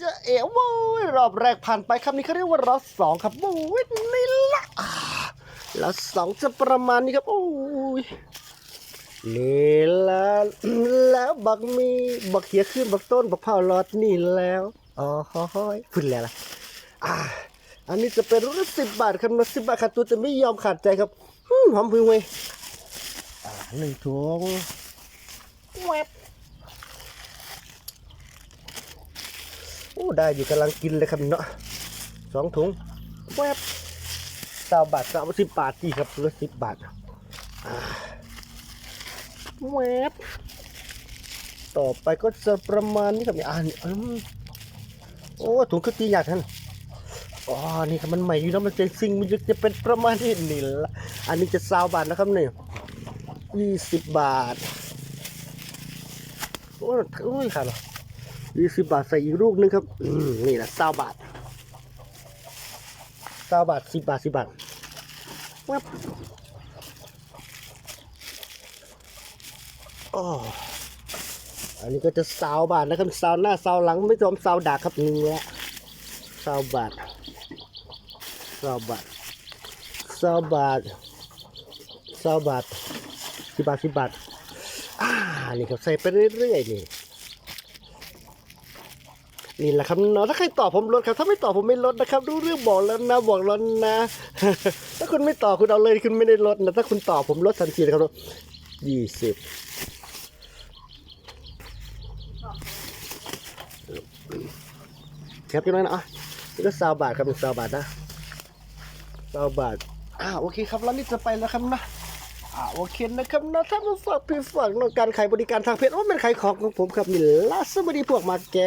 จะเอ๋ว้ยรอบแรกผ่านไปครับนี่เขาเรียกว่ารอบสองครับโว้ยนี่ละรอ่าแล้วสองจะประมาณนี้ครับโอ้ยนี่ละแล้วบักมีบักเขียขึ้นบักต้นบักเผาลอดนี่แล้วอ๋อห้อยพูดแล้วล่ะอ่าอันนี้จะเป็นรุ่นสิบบาทครับนะสิบบาทขาดตัวจะไม่ยอมขาดใจครับหอมพึ่งเว้ยอ่าหนึ่งถุงแวบโอ้ ได้อยู่กำลังกินเลยครับเนาะสองถุงแวบสามบาทสามสิบบาทดีครับรุ่นสิบบาทแวบต่อไปก็จะประมาณนี้ครับเนี่ยอ่านโอ้ถุงคือตีหยาดท่านอ๋อ นี่ครับมันใหม่อยู่นะมันจะซิงมันจะเป็นประมาณนี้นี่ละอันนี้จะซาวบาทนะครับเนี่ยยี่สิบบาท โอ้โอ้ยค่ะ ยี่สิบบาทใส่อีกลูกนึงครับนี่แหละซาวบาทซาวบาทสิบบาทสิบบาทวับอ๋ออันนี้ก็จะซาวบาทนะครับซาวหน้าซาวหลังไม่ยอมซาวดากครับนี่แหละซาวบาทสาบาทสาบาทสาบาทสิบบาทสิบบาทอ่านี่ครับใส่ไปเรื่อยๆนี่ นี่แหละครับเนาะถ้าใครตอบผมลดครับ ถ้าไม่ตอบผมไม่ลดนะครับ รู้เรื่องบอกแล้วนะบอกแล้วนะ ถ้าคุณไม่ตอบคุณเอาเลยคุณไม่ได้ลดนะถ้าคุณตอบผมลดทันทีนะครับยี่สิบครับยังไงนะอะนี่ก็สาบาทครับเป็นสาบาทนะสาบาทอ่าโอเคครับแล้วนี่จะไปแล้วครับนะ อ่าโอเคนะครับนะถ้ามาฝากพี่ฝากน้องการขายบริการทางเพจโอ้เป็นขายของของผมครับนี่ล่าสุดพอดีพวกมาแก